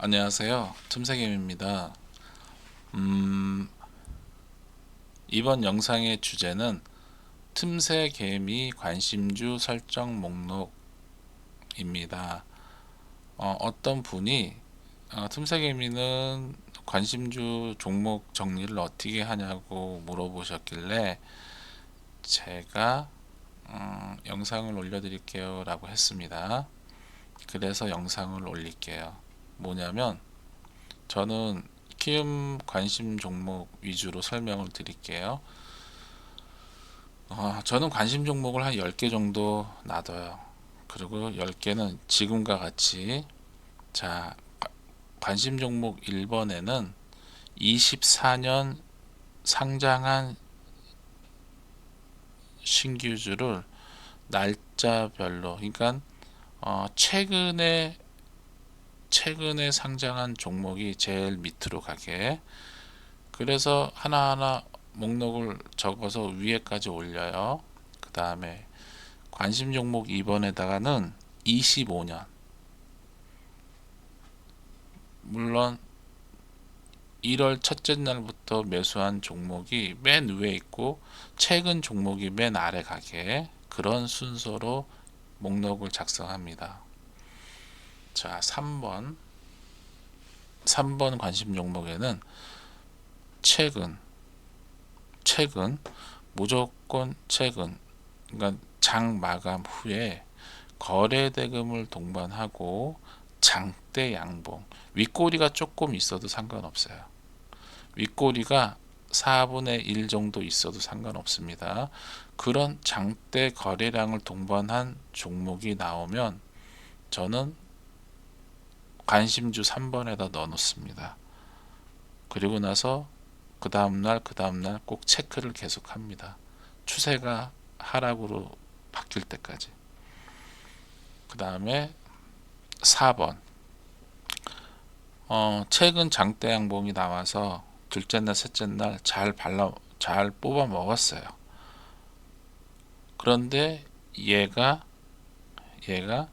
안녕하세요. 틈새김입니다. 음, 이번 영상의 주제는 틈새 개미 관심주 설정 목록입니다. 어, 떤 분이 어, 틈새 개미는 관심주 종목 정리를 어떻게 하냐고 물어보셨길래 제가 음, 영상을 올려드릴게요 라고 했습니다. 그래서 영상을 올릴게요. 뭐냐면 저는 키움 관심 종목 위주로 설명을 드릴게요. 어, 저는 관심 종목을 한 10개 정도 놔둬요. 그리고 10개는 지금과 같이 자 관심 종목 1번에는 24년 상장한 신규주를 날짜별로 그러니까 어, 최근에 최근에 상장한 종목이 제일 밑으로 가게 그래서 하나하나 목록을 적어서 위에까지 올려요. 그 다음에 관심 종목 2번에다가는 25년 물론 1월 첫째 날부터 매수한 종목이 맨 위에 있고 최근 종목이 맨 아래 가게 그런 순서로 목록을 작성합니다. 자, 3번. 3번 관심 종목에는 최근, 최근, 무조건 최근, 그러니까 장 마감 후에 거래 대금을 동반하고 장대 양봉, 윗꼬리가 조금 있어도 상관없어요. 윗꼬리가 4분의 1 정도 있어도 상관없습니다. 그런 장대 거래량을 동반한 종목이 나오면 저는 관심주 3번에다 넣어 놓습니다. 그리고 나서 그 다음날 그 다음날 꼭 체크를 계속 합니다. 추세가 하락으로 바뀔 때까지. 그 다음에 4번. 어, 최근 장대 양봉이 나와서 둘째 날, 셋째 날 잘 발라, 잘 뽑아 먹었어요. 그런데 얘가, 얘가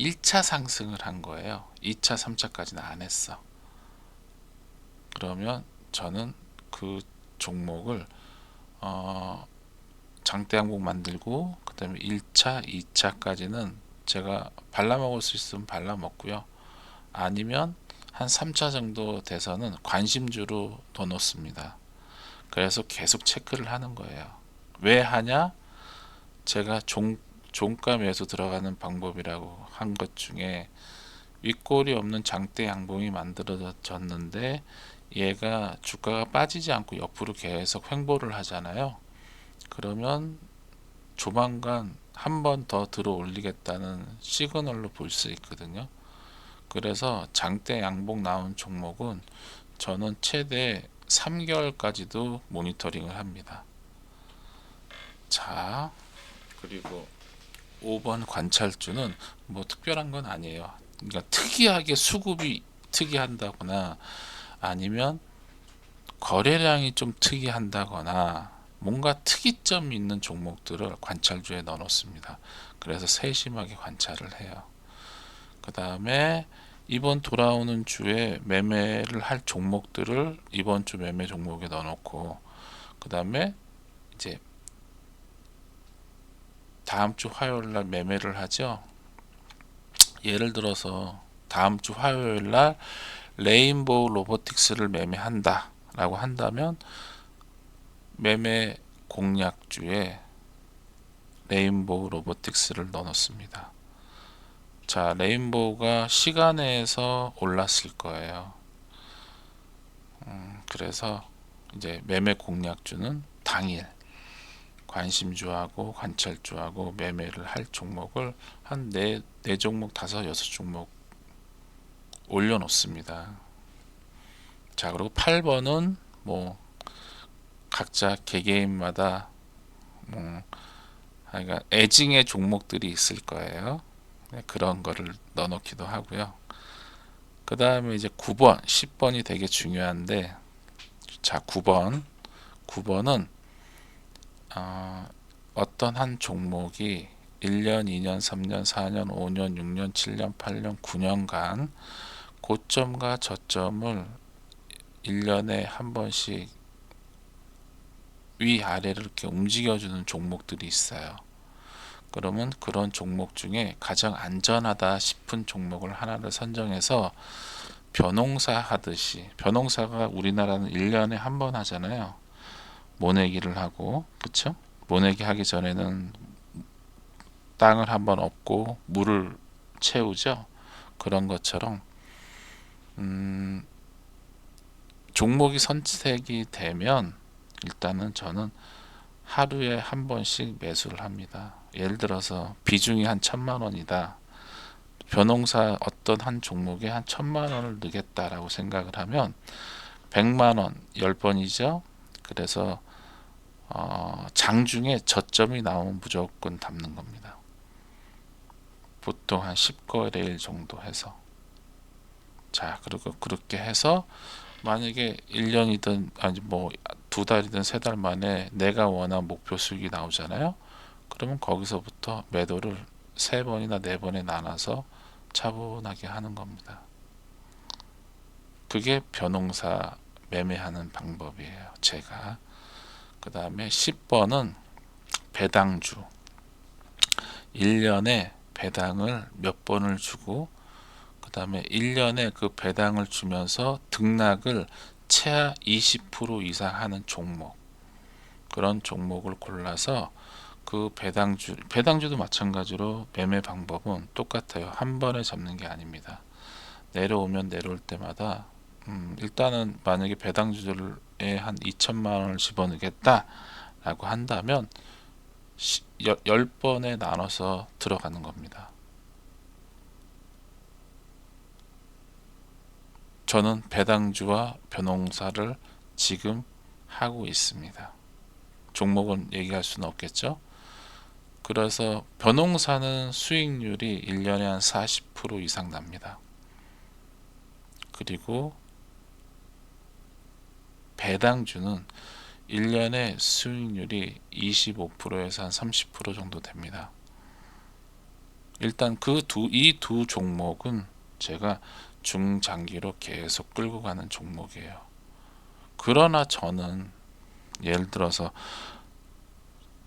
1차 상승을 한 거예요. 2차, 3차까지는 안 했어. 그러면 저는 그 종목을 어, 장대 항목 만들고 그다음에 1차, 2차까지는 제가 발라 먹을 수 있으면 발라 먹고요. 아니면 한 3차 정도 돼서는 관심주로 넣어 놓습니다. 그래서 계속 체크를 하는 거예요. 왜 하냐? 제가 종 매수 들어가는 방법이라고 한 것 중에 윗골이 없는 장대 양봉이 만들어졌는데 얘가 주가가 빠지지 않고 옆으로 계속 횡보를 하잖아요. 그러면 조만간 한 번 더 들어 올리겠다는 시그널로 볼 수 있거든요. 그래서 장대 양봉 나온 종목은 저는 최대 3개월까지도 모니터링을 합니다. 자, 그리고 5번 관찰주는 뭐 특별한 건 아니에요. 그러니까 특이하게 수급이 특이한다거나 아니면 거래량이 좀 특이한다거나 뭔가 특이점 있는 종목들을 관찰주에 넣어 놓습니다. 그래서 세심하게 관찰을 해요. 그 다음에 이번 돌아오는 주에 매매를 할 종목들을 이번 주 매매 종목에 넣어 놓고 그 다음에 이제 다음 주 화요일 날 매매를 하죠. 예를 들어서 다음 주 화요일 날 레인보우 로보틱스를 매매한다 라고 한다면 매매 공략주에 레인보우 로보틱스를 넣어놓습니다. 자, 레인보우가 시간에서 올랐을 거예요. 음, 그래서 이제 매매 공략주는 당일 관심주하고 관찰주하고 매매를 할 종목을 한 네 네 종목 다섯 여섯 종목 올려놓습니다. 자 그리고 8번은 뭐 각자 개개인마다 뭐 그러니까 애징의 종목들이 있을 거예요. 네, 그런 거를 넣어놓기도 하고요. 그 다음에 이제 9번, 10번이 되게 중요한데 자 9번 9번은 어, 어떤 한 종목이 1년, 2년, 3년, 4년, 5년, 6년, 7년, 8년, 9년간 고점과 저점을 1년에 한 번씩 위아래를 이렇게 움직여주는 종목들이 있어요. 그러면 그런 종목 중에 가장 안전하다 싶은 종목을 하나를 선정해서 변홍사 하듯이 변홍사가 우리나라는 1년에 한 번 하잖아요. 모내기를 하고 그쵸? 모내기 하기 전에는 땅을 한번 엎고 물을 채우죠. 그런 것처럼 음, 종목이 선택이 되면 일단은 저는 하루에 한 번씩 매수를 합니다. 예를 들어서 비중이 한 천만 원이다. 변홍사 어떤 한 종목에 한 천만 원을 넣겠다라고 생각을 하면 100만 원 10번이죠. 그래서 어, 장중에 저점이 나오면 무조건 담는 겁니다. 보통 한 10거래 일 정도 해서 자 그리고 그렇게 해서 만약에 1년이든 아니 뭐 두 달이든 세 달 만에 내가 원한 목표 수익이 나오잖아요. 그러면 거기서부터 매도를 세 번이나 네 번에 나눠서 차분하게 하는 겁니다. 그게 변홍사 매매하는 방법이에요. 제가 그 다음에 10번은 배당주 1년에 배당을 몇 번을 주고 그 다음에 1년에 그 배당을 주면서 등락을 최하 20% 이상 하는 종목 그런 종목을 골라서 그 배당주 배당주도 마찬가지로 매매 방법은 똑같아요. 한 번에 잡는 게 아닙니다. 내려오면 내려올 때마다 음, 일단은 만약에 배당주들에 한 2천만 원을 집어넣겠다라고 한다면 10번에 나눠서 들어가는 겁니다. 저는 배당주와 변홍사를 지금 하고 있습니다. 종목은 얘기할 수는 없겠죠. 그래서 변홍사는 수익률이 1년에 한 40% 이상 납니다. 그리고 배당주는 1년에 수익률이 25%에서 한 30% 정도 됩니다. 일단 그 두 이 두 종목은 제가 중장기로 계속 끌고 가는 종목이에요. 그러나 저는 예를 들어서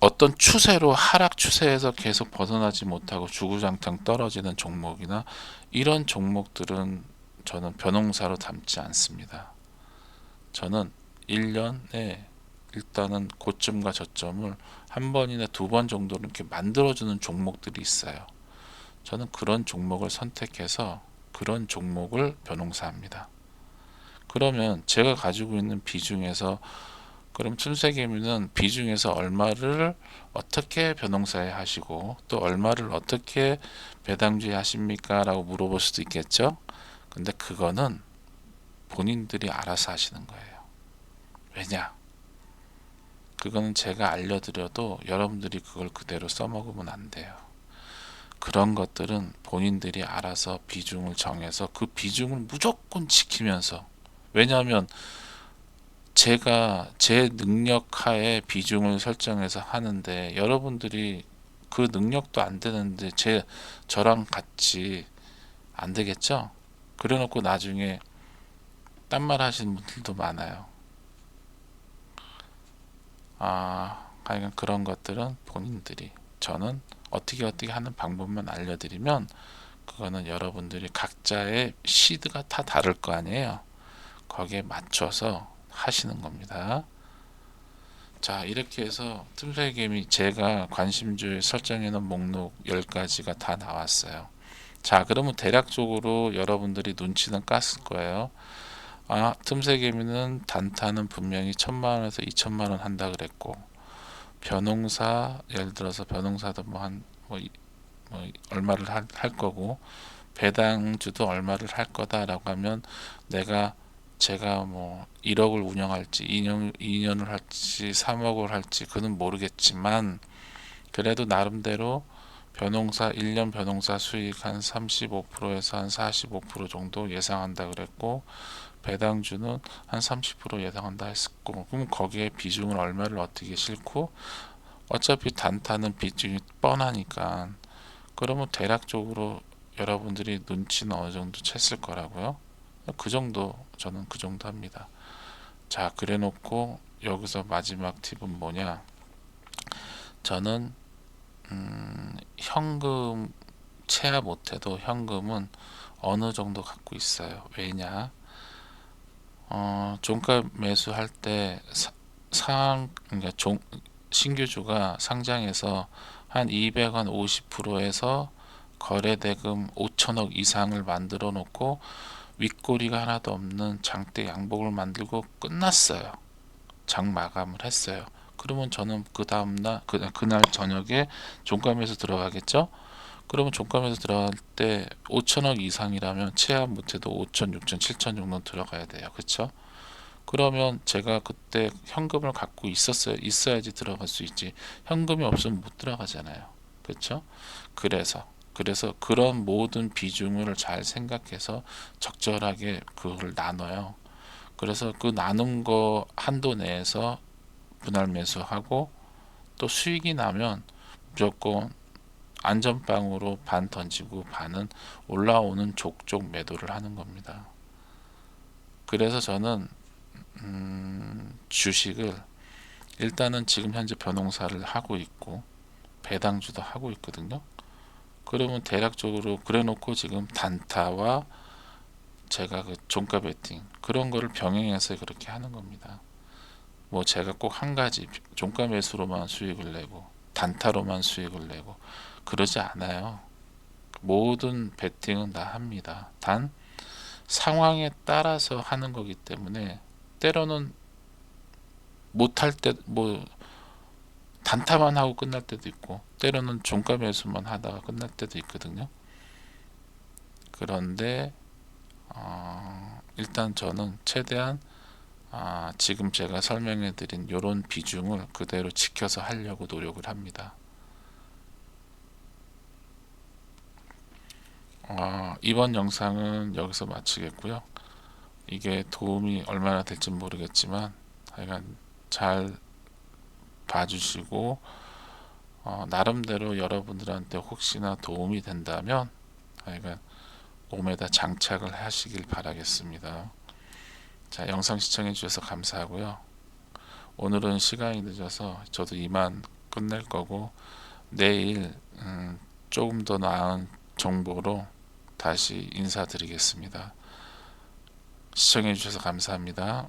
어떤 추세로 하락 추세에서 계속 벗어나지 못하고 주구장창 떨어지는 종목이나 이런 종목들은 저는 변홍사로 담지 않습니다. 저는 1년에 일단은 고점과 저점을 한 번이나 두 번 정도는 이렇게 만들어주는 종목들이 있어요. 저는 그런 종목을 선택해서 그런 종목을 변홍사합니다. 그러면 제가 가지고 있는 비중에서 그럼 춘세개미는 비중에서 얼마를 어떻게 변홍사에 하시고 또 얼마를 어떻게 배당주에 하십니까? 라고 물어볼 수도 있겠죠. 근데 그거는 본인들이 알아서 하시는 거예요. 왜냐? 그거는 제가 알려드려도 여러분들이 그걸 그대로 써먹으면 안 돼요. 그런 것들은 본인들이 알아서 비중을 정해서 그 비중을 무조건 지키면서 왜냐하면 제가 제 능력 하에 비중을 설정해서 하는데 여러분들이 그 능력도 안 되는데 제 저랑 같이 안 되겠죠? 그래 놓고 나중에 딴 말 하시는 분들도 많아요. 아, 하여간 그런 것들은 본인들이 저는 어떻게 어떻게 하는 방법만 알려드리면 그거는 여러분들이 각자의 시드가 다 다를 거 아니에요. 거기에 맞춰서 하시는 겁니다. 자 이렇게 해서 틈새개미 제가 관심주에 설정해 놓은 목록 10가지가 다 나왔어요. 자 그러면 대략적으로 여러분들이 눈치는 깠을 거예요. 아 틈새개미는 단타는 분명히 천만 원에서 이천만 원 한다 그랬고 변홍사 예를 들어서 변홍사도 뭐한뭐뭐 얼마를 할, 할 거고 배당주도 얼마를 할 거다라고 하면 내가 제가 뭐 1억을 운영할지 2년, 2년을 할지 3억을 할지 그는 모르겠지만 그래도 나름대로 변홍사 1년 변홍사 수익 한 35%에서 한 45% 정도 예상한다 그랬고 배당주는 한 30% 예상한다 했고 그럼 거기에 비중을 얼마를 어떻게 싣고 어차피 단타는 비중이 뻔하니까 그러면 대략적으로 여러분들이 눈치는 어느 정도 챘을 거라고요. 그 정도 저는 그 정도 합니다. 자 그래 놓고 여기서 마지막 팁은 뭐냐 저는 음, 현금 체화 못해도 현금은 어느 정도 갖고 있어요. 왜냐? 어, 종가 매수할 때 사, 상 그러니까 종, 신규주가 상장해서 한 200원 50%에서 거래 대금 5천억 이상을 만들어 놓고 윗꼬리가 하나도 없는 장대 양복을 만들고 끝났어요. 장 마감을 했어요. 그러면 저는 그 다음날 그, 그날 저녁에 종감에서 들어가겠죠. 그러면 종감에서 들어갈 때 5천억 이상이라면 체압 못해도 5천, 6천, 7천 정도 들어가야 돼요. 그렇죠? 그러면 제가 그때 현금을 갖고 있었어요. 있어야지 들어갈 수 있지. 현금이 없으면 못 들어가잖아요. 그렇죠? 그래서 그래서 그런 모든 비중을 잘 생각해서 적절하게 그걸 나눠요. 그래서 그 나눈 거 한도 내에서 분할 매수하고 또 수익이 나면 무조건 안전빵으로 반 던지고 반은 올라오는 족족 매도를 하는 겁니다. 그래서 저는 음, 주식을 일단은 지금 현재 변홍사를 하고 있고 배당주도 하고 있거든요. 그러면 대략적으로 그래놓고 지금 단타와 제가 그 종가 베팅 그런 거를 병행해서 그렇게 하는 겁니다. 뭐 제가 꼭 한 가지 종가 매수로만 수익을 내고 단타로만 수익을 내고 그러지 않아요. 모든 베팅은 다 합니다. 단 상황에 따라서 하는 거기 때문에 때로는 못할 때 뭐 단타만 하고 끝날 때도 있고 때로는 종가 매수만 하다가 끝날 때도 있거든요. 그런데 어, 일단 저는 최대한 아, 지금 제가 설명해 드린 이런 비중을 그대로 지켜서 하려고 노력을 합니다. 어, 이번 영상은 여기서 마치겠고요. 이게 도움이 얼마나 될지 모르겠지만 하여간 잘 봐주시고 어, 나름대로 여러분들한테 혹시나 도움이 된다면 하여간 몸에다 장착을 하시길 바라겠습니다. 자, 영상 시청해 주셔서 감사하고요. 오늘은 시간이 늦어서 저도 이만 끝낼 거고 내일 음, 조금 더 나은 정보로 다시 인사드리겠습니다. 시청해 주셔서 감사합니다.